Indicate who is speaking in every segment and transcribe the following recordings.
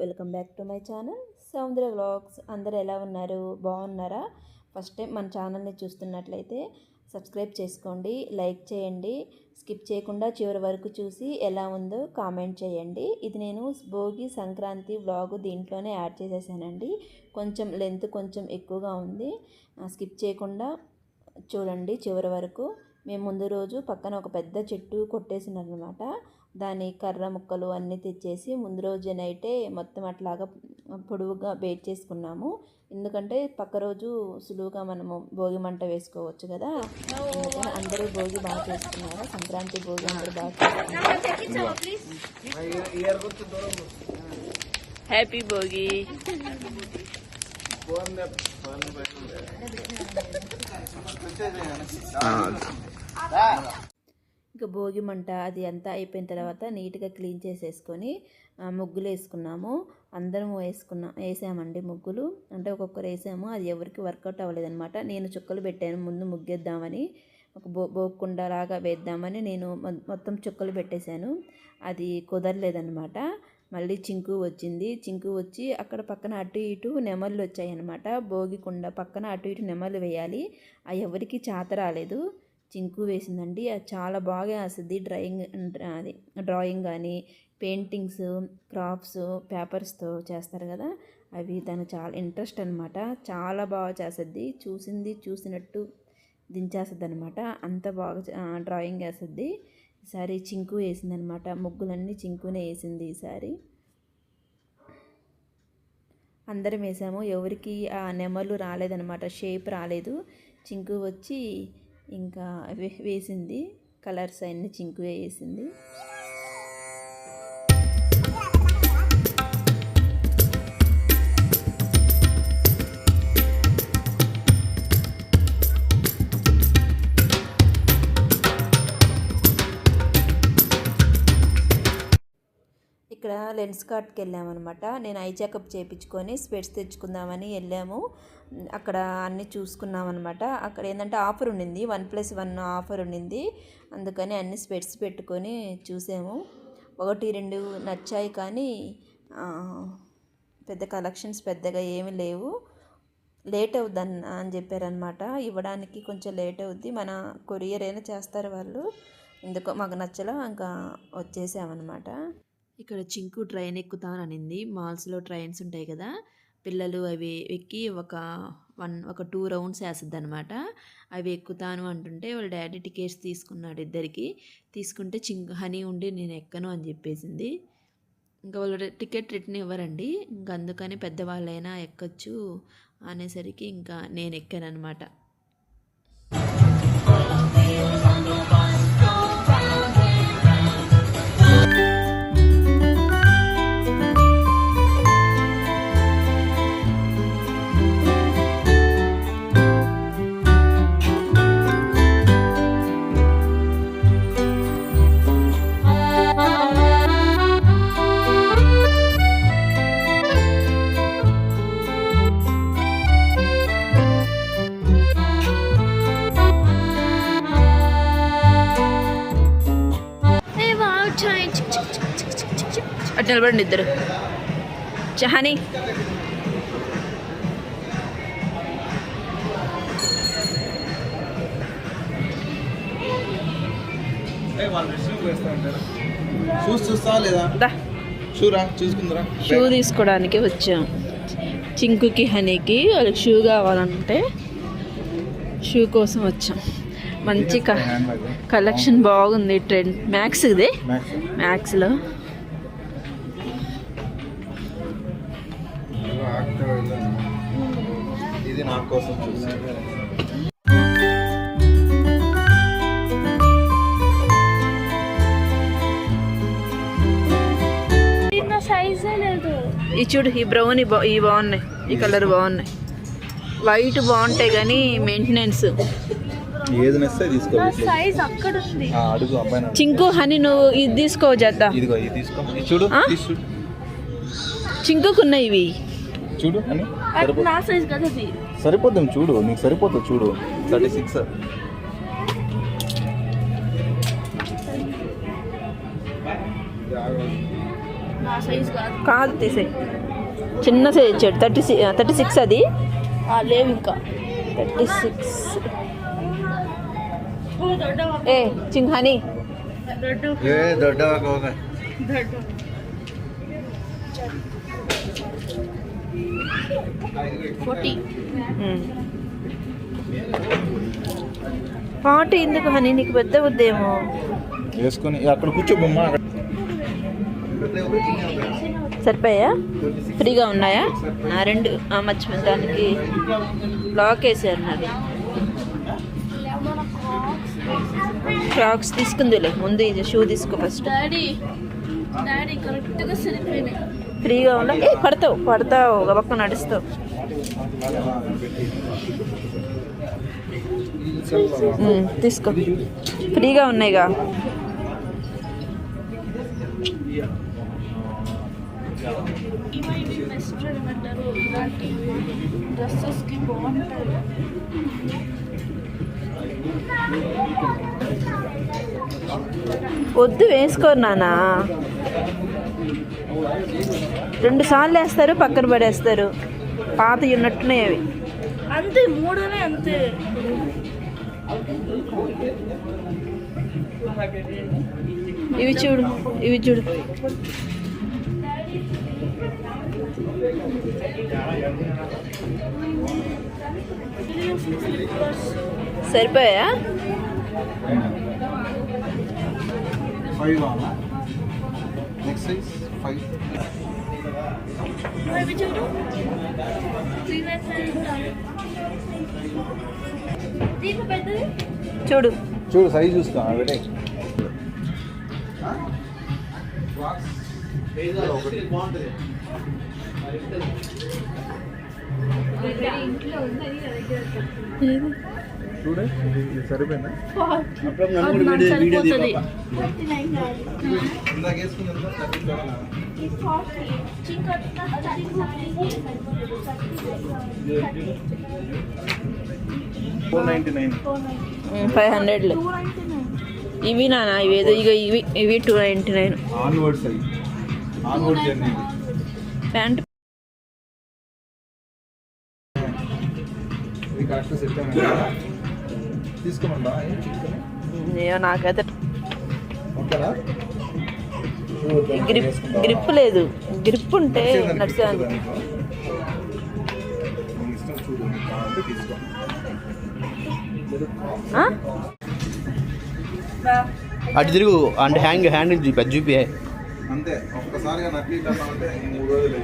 Speaker 1: Welcome back to my channel. Soundarya vlogs. అందరూ ఎలా ఉన్నారు? బాగున్నారా? ఫస్ట్ టైం మన ఛానల్ని చూస్తున్నట్లయితే సబ్స్క్రైబ్ చేసుకోండి లైక్ చేయండి. స్కిప్ చేయకుండా చివరి వరకు చూసి ఎలా ఉందో కామెంట్ చేయండి. ఇది నేను భోగి సంక్రాంతి వ్లాగ్ దీంట్లోనే యాడ్ చేసేసానండి. కొంచెం లెంత్ కొంచెం ఎక్కువగా ఉంది. స్కిప్ చేయకుండా చూడండి చివరి వరకు. మేము ముందు రోజు పక్కన ఒక పెద్ద చెట్టు కొట్టేసినారనమాట దాని కర్ర ముక్కలు అన్నీ తెచ్చేసి ముందు రోజు నైటే మొత్తం అట్లాగా పొడవుగా బేట్ చేసుకున్నాము. ఎందుకంటే పక్క రోజు సులువుగా మనము భోగి మంట వేసుకోవచ్చు కదా. అందుకని అందరూ భోగి బాగా చేసుకున్నారు. సంక్రాంతి భోగి అందరూ బాగా చేసుకున్నారు. హ్యాపీ భోగి ఇక భోగి మంట అది అంతా అయిపోయిన తర్వాత నీట్గా క్లీన్ చేసేసుకొని ముగ్గులు వేసుకున్నాము అందరం వేసుకున్నాం వేసామండి ముగ్గులు. అంటే ఒక్కొక్కరు వేసాము. అది ఎవరికి వర్కౌట్ అవ్వలేదనమాట నేను చుక్కలు పెట్టాను. ముందు ముగ్గేద్దామని ఒక బో బోక్కుండలాగా లాగా వేద్దామని నేను మొత్తం చుక్కలు పెట్టేశాను. అది కుదరలేదనమాట మళ్ళీ చింకు వచ్చింది. చింకు వచ్చి అక్కడ పక్కన అటు ఇటు నెమళ్ళు వచ్చాయి అనమాట భోగికుండ పక్కన అటు ఇటు నెమళ్ళు వేయాలి. అవి ఎవరికి చేత రాలేదు. చింకు వేసిందండి. అది చాలా బాగా వేస్తుంది. డ్రాయింగ్ అది డ్రాయింగ్ కానీ పెయింటింగ్స్ క్రాఫ్ట్స్ పేపర్స్తో చేస్తారు కదా. అవి తను చాలా ఇంట్రెస్ట్ అనమాట చాలా బాగా చేస్తుంది. చూసింది చూసినట్టు దించేస్తుంది అనమాట అంత బాగా డ్రాయింగ్ వేస్తుంది. ఈసారి చింకు వేసింది అనమాట ముగ్గులన్నీ చింకునే వేసింది ఈసారి అందరం వేసాము. ఎవరికి ఆ నెమలు రాలేదనమాట షేప్ రాలేదు. చింకు వచ్చి ఇంకా వే- వేసింది కలర్స్ అన్ని చింకు వేసింది. ఇక్కడ లెన్స్ కార్ట్కి వెళ్ళామన్నమాట. నేను ఐ చెకప్ చేయించుకొని స్పెట్స్ తెచ్చుకుందామని వెళ్ళాము. అక్కడ అన్నీ చూసుకున్నాం అనమాట అక్కడ ఏంటంటే ఆఫర్ ఉండింది. వన్ ప్లస్ వన్ ఆఫర్ ఉండింది. అందుకని అన్ని స్పెట్స్ పెట్టుకొని చూసాము. ఒకటి రెండు నచ్చాయి కానీ పెద్ద కలెక్షన్స్ పెద్దగా ఏమీ లేవు. లేట్ అవుద్ది అని అని చెప్పారనమాట ఇవ్వడానికి కొంచెం లేట్ అవుద్ది. మన కొరియర్ అయినా చేస్తారు వాళ్ళు. ఎందుకో మాకు నచ్చలో ఇంకా వచ్చేసామన్నమాట. ఇక్కడ చింకు ట్రైన్ ఎక్కుతాననింది మాల్స్లో ట్రైన్స్ ఉంటాయి కదా. పిల్లలు అవి ఎక్కి ఒక వన్ ఒక టూ రౌండ్స్ వేస్తుంది అనమాట అవి ఎక్కుతాను అంటుంటే వాళ్ళ డాడీ టికెట్స్ తీసుకున్నాడు ఇద్దరికి. తీసుకుంటే చింక్ హనీ ఉండి నేను ఎక్కను అని చెప్పేసింది. ఇంకా వాళ్ళు టికెట్ రిటర్న్ ఇవ్వరండి. ఇంకా అందుకని పెద్దవాళ్ళైనా ఎక్కచ్చు అనేసరికి ఇంకా నేను ఎక్కాను అనమాట అటు నిలబడండి ఇద్దరు. చహాని. షూ తీసుకోవడానికి వచ్చాం. చింకుకి హనీకి వాళ్ళకి షూ కావాలంటే షూ కోసం వచ్చాం. మంచి క కలెక్షన్ బాగుంది ట్రెండ్ మ్యాక్స్ ఇది? మ్యాక్స్లో
Speaker 2: ఇది నా కోసం చూసి
Speaker 3: నా సైజే లేదు.
Speaker 1: ఈ చూడు ఈ బ్రౌన్ బా ఈ బాగున్నాయి. ఈ కలర్ బాగున్నాయి. వైట్ బాగుంటాయి కానీ మెయింటెనెన్స్
Speaker 2: ఏది నస్తే తీసుకో
Speaker 3: నా
Speaker 2: వీటిలో.
Speaker 3: సైజ్ అక్కడ ఉంది
Speaker 2: ఆ, అడుగు అబ్బాయి అడుగు.
Speaker 1: చింకు హనీ నువ్వు ఇది తీసుకో చేద్దా
Speaker 2: ఇదిగో ఇది తీసుకో. ఇది చూడు
Speaker 1: ఇవి.
Speaker 2: చూడు అని
Speaker 3: అది నా సైజ్ కదా
Speaker 2: సరిపోతుంది చూడు. నీకు సరిపోతుంది చూడు. థర్టీ సిక్స్
Speaker 3: నా సైజ్ కాదు.
Speaker 1: కాదు తీసే చిన్న సైజ్ ఇచ్చాడు. థర్టీ సిక్స్ థర్టీ సిక్స్ అది?
Speaker 3: ఆ, లేవు ఇంకా.
Speaker 1: థర్టీ సిక్స్ ఏ చింహాని పాట ఎందుకు హనీ నీకు పెద్ద ఉద్దేమో
Speaker 2: వేసుకొని అక్కడ కూర్చో బొమ్మ అక్కడ.
Speaker 1: సరిపోయా? ఫ్రీగా ఉన్నాయా? ఆ, రెండు. ఆ, మర్చిపోయిన. దానికి బ్లాక్ వేసారు నాది క్రాక్స్ తీసుకుందిలే ముందు ఇది షూ తీసుకో ఫస్ట్ ఫ్రీగా ఉండ? ఏ పడతావు పడతావు ఒక పక్క నడుస్తావు. తీసుకో. ఫ్రీగా ఉన్నాయిగా.
Speaker 3: డ్రెస్సెస్కి బాగుంటాయి.
Speaker 1: వద్దు వేసుకోరు నానా రెండు సార్లు వేస్తారు పక్కన పడేస్తారు. పాత ఉన్నట్టునే అవి.
Speaker 3: అంతే మూడనే అంతే.
Speaker 1: ఇవి చూడు ఇవి చూడు. సరిపోయా
Speaker 2: ఫైవ్ నెక్స్ట్ సైజ్ ఫైవ్
Speaker 3: ఇవి చూడు.
Speaker 1: చూడు
Speaker 2: చూడు సైజ్ పెట్టే. చూడే
Speaker 1: ఫైవ్ హండ్రెడ్లే. ఇవి నానా ఇవి ఏదో ఇక ఇవి ఇవి టూ నైంటీ నైన్ ప్యాంట్
Speaker 2: ఇది కరెక్ట్ సెట్ అయింది తీసుకోమంటా? ఏం చిక్కుని?
Speaker 1: ఏమో నాకైతే
Speaker 2: ఓకేనా?
Speaker 1: గ్రిప్ గ్రిప్ లేదు. గ్రిప్ ఉంటే నడిచాను?
Speaker 4: అటు తిరుగు అంటే హ్యాంగ్ హ్యాండిల్ చూపి అది చూపి.
Speaker 2: అంతే. ఒక్కసారిగా నక్లీ అంటే మూడు రోజులు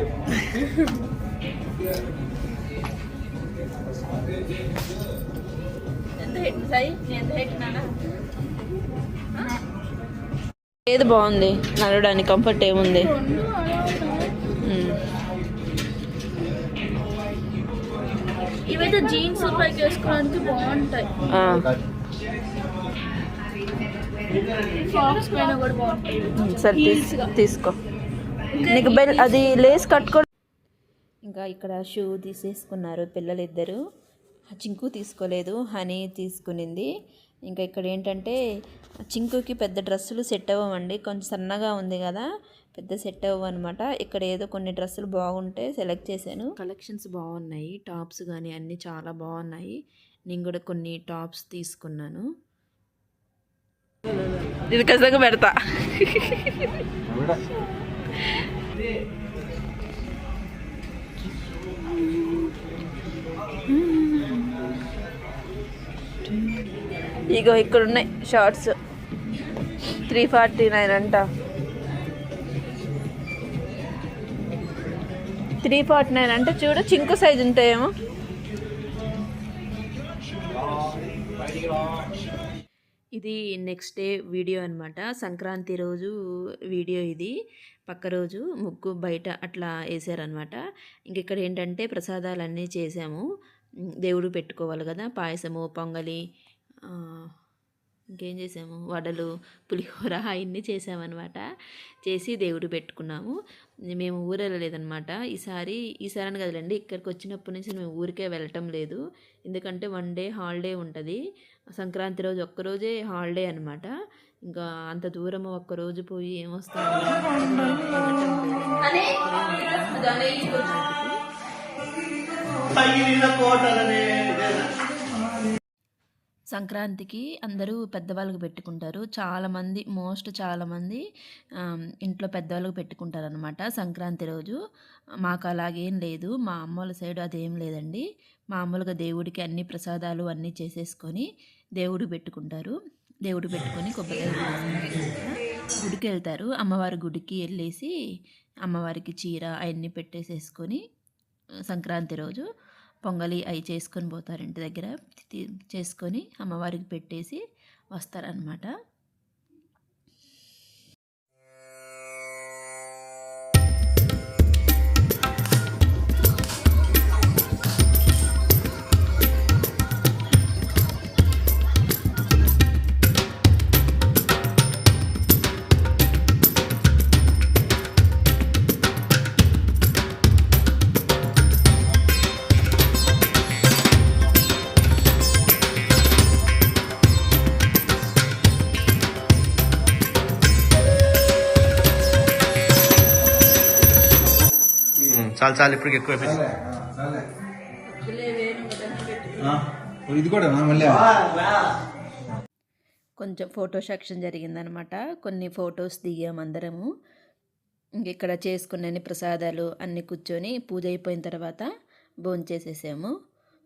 Speaker 3: ఎంత సాయి ఎంత
Speaker 1: ఏది బాగుంది? నడవడానికి కంఫర్ట్ ఏముంది.
Speaker 3: ఇవైతే జీన్స్ పైకి వేసుకోవడానికి బాగుంటాయి.
Speaker 1: సరే. తీసుకో. నీకు బెల్ అది లేస్ కట్టుకో ఇంకా ఇక్కడ షూ తీసేసుకున్నారు పిల్లలిద్దరు. చింకు తీసుకోలేదు హనీ తీసుకునింది. ఇంకా ఇక్కడ ఏంటంటే చింకుకి పెద్ద డ్రెస్సులు సెట్ అవ్వమండి కొంచెం సన్నగా ఉంది కదా పెద్ద సెట్ అవ్వవు అనమాట ఇక్కడ ఏదో కొన్ని డ్రెస్సులు బాగుంటే సెలెక్ట్ చేశాను. కలెక్షన్స్ బాగున్నాయి టాప్స్ కానీ అన్నీ చాలా బాగున్నాయి. నేను కూడా కొన్ని టాప్స్ తీసుకున్నాను. ఇది ఖచ్చితంగా పెడతా. ఇగో ఇక్కడ ఉన్నాయి షార్ట్స్. త్రీ ఫార్టీ నైన్ అంట. త్రీ ఫార్టీ నైన్ అంటే చూడు చింకు సైజ్ ఉంటాయేమో. ఇది నెక్స్ట్ డే వీడియో అనమాట సంక్రాంతి రోజు వీడియో ఇది. పక్క రోజు ముగ్గు బయట అట్లా వేసారనమాట ఇంక ఇక్కడ ఏంటంటే ప్రసాదాలన్నీ చేసాము. దేవుడు పెట్టుకోవాలి కదా పాయసము పొంగలి ఇంకేం చేసాము? వడలు పులిహోర అవన్నీ చేసామన్నమాట. చేసి దేవుడు పెట్టుకున్నాము. మేము ఊరు వెళ్ళలేదనమాట ఈసారి ఈసారి అని కదలండి ఇక్కడికి వచ్చినప్పటి నుంచి మేము ఊరికే వెళ్ళటం లేదు. ఎందుకంటే వన్ డే హాలిడే ఉంటుంది. సంక్రాంతి రోజు ఒక్కరోజే హాలిడే అనమాట ఇంకా అంత దూరం ఒక్కరోజు పోయి ఏమొస్తాం సంక్రాంతికి అందరూ పెద్దవాళ్ళకి పెట్టుకుంటారు. చాలామంది మోస్ట్ చాలామంది ఇంట్లో పెద్దవాళ్ళకి పెట్టుకుంటారు అనమాట సంక్రాంతి రోజు. మాకు అలాగేం లేదు. మా అమ్మ వాళ్ళ సైడ్ అదేం లేదండి. మామూలుగా దేవుడికి అన్ని ప్రసాదాలు అన్నీ చేసేసుకొని దేవుడికి పెట్టుకుంటారు. దేవుడు పెట్టుకొని కొబ్బరి గుడికి వెళ్తారు. అమ్మవారి గుడికి వెళ్ళేసి అమ్మవారికి చీర అవన్నీ పెట్టేసేసుకొని సంక్రాంతి రోజు. పొంగలి అవి చేసుకొని పోతారు ఇంటి దగ్గర. చేసుకొని అమ్మవారికి పెట్టేసి వస్తారనమాట
Speaker 4: చాలు చాలు ఇప్పటికి ఎక్కువ
Speaker 2: ఇది కూడా మళ్ళీ
Speaker 1: కొంచెం ఫోటో సెక్షన్ జరిగిందనమాట. కొన్ని ఫొటోస్ దిగాం అందరము. ఇంక ఇక్కడ చేసుకున్న ప్రసాదాలు అన్నీ కూర్చొని పూజ అయిపోయిన తర్వాత భోంచేసేసాము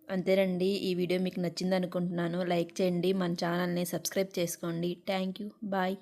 Speaker 1: అంతేనండి ఈ వీడియో మీకు నచ్చింది అనుకుంటున్నాను లైక్ చేయండి మన ఛానల్ని సబ్స్క్రైబ్ చేసుకోండి. Thank you. బాయ్.